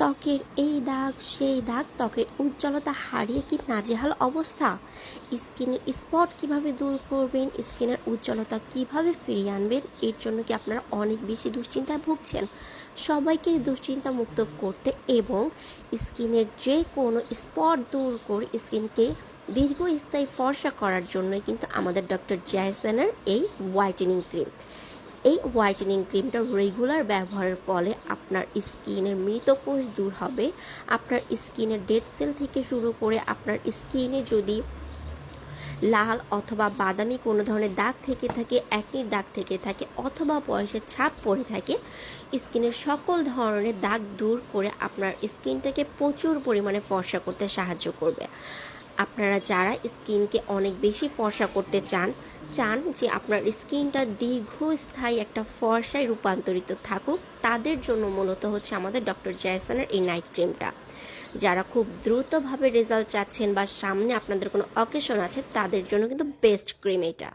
ত্বকের এই দাগ, সেই দাগ ত্বকের উজ্জ্বলতা হারিয়ে কি নাজেহাল অবস্থা? স্কিনের স্পট কীভাবে দূর করবেন? স্কিনের উজ্জ্বলতা কীভাবে ফিরিয়ে আনবেন? এর জন্য কি আপনারা অনেক বেশি দুশ্চিন্তায় ভুগছেন? সবাইকে দুশ্চিন্তা মুক্ত করতে এবং স্কিনের যে কোনো স্পট দূর করে স্কিনকে দীর্ঘস্থায়ী ফর্সা করার জন্যই কিন্তু আমাদের ডক্টর জ্যাসনের এই হোয়াইটেনিং ক্রিম। এই হোয়াইটেনিং ক্রিমটা রেগুলার ব্যবহারের ফলে আপনার স্কিনের মৃত কোষ দূর হবে। আপনার স্কিনের ডেড সেল থেকে শুরু করে আপনার স্কিনে যদি লাল অথবা বাদামি কোনো ধরনের দাগ থেকে থাকে একনির দাগ থেকে থাকে অথবা বয়সের ছাপ পড়ে থাকে স্কিনের সকল ধরনের দাগ দূর করে আপনার স্কিনটাকে প্রচুর পরিমাণে ফর্সা করতে সাহায্য করবে। আপনারা যারা স্কিনকে অনেক বেশি ফর্সা করতে চান চান যে আপনার স্কিনটা দীর্ঘস্থায়ী একটা ফর্সায় রূপান্তরিত থাকুক, তাদের জন্য মূলত হচ্ছে আমাদের ডক্টর জয়সনের এই নাইট ক্রিমটা। যারা খুব দ্রুতভাবে রেজাল্ট চাচ্ছেন বা সামনে আপনাদের কোনো অকেশন আছে, তাদের জন্য কিন্তু বেস্ট ক্রিম এটা।